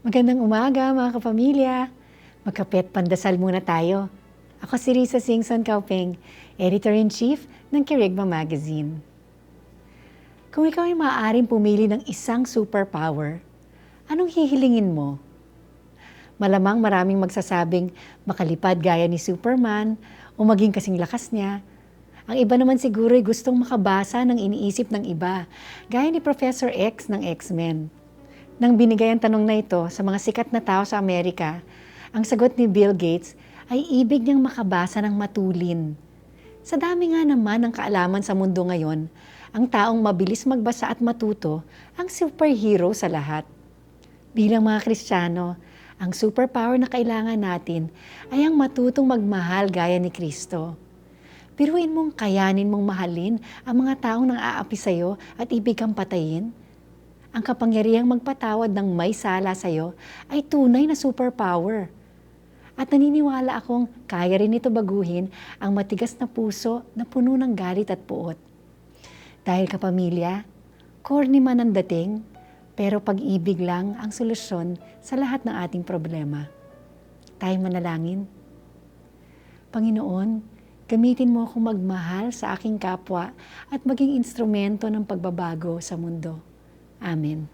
Magandang umaga mga kapamilya. Magkapet pandasal muna tayo. Ako si Risa Singson Kaupeng, Editor-in-Chief ng Kirigma Magazine. Kung ikaw ay maaaring pumili ng isang superpower, anong hihilingin mo? Malamang maraming magsasabing makalipad gaya ni Superman o maging kasing lakas niya. Ang iba naman siguro ay gustong makabasa ng iniisip ng iba, gaya ni Professor X ng X-Men. Nang binigay ang tanong na ito sa mga sikat na tao sa Amerika, ang sagot ni Bill Gates ay ibig niyang makabasa ng matulin. Sa dami nga naman ng kaalaman sa mundo ngayon, ang taong mabilis magbasa at matuto ang superhero sa lahat. Bilang mga Kristiyano, ang superpower na kailangan natin ay ang matutong magmahal gaya ni Kristo. Piruin mong kayanin mong mahalin ang mga taong nang aapi sa'yo at ibig kang patayin. Ang kapangyarihang magpatawad ng may sala sa'yo ay tunay na superpower. At naniniwala akong kaya rin ito baguhin ang matigas na puso na puno ng galit at puot. Dahil kapamilya, corny man ang dating, pero pag-ibig lang ang solusyon sa lahat ng ating problema. Tayo manalangin. Panginoon, gamitin mo akong magmahal sa aking kapwa at maging instrumento ng pagbabago sa mundo. Amen.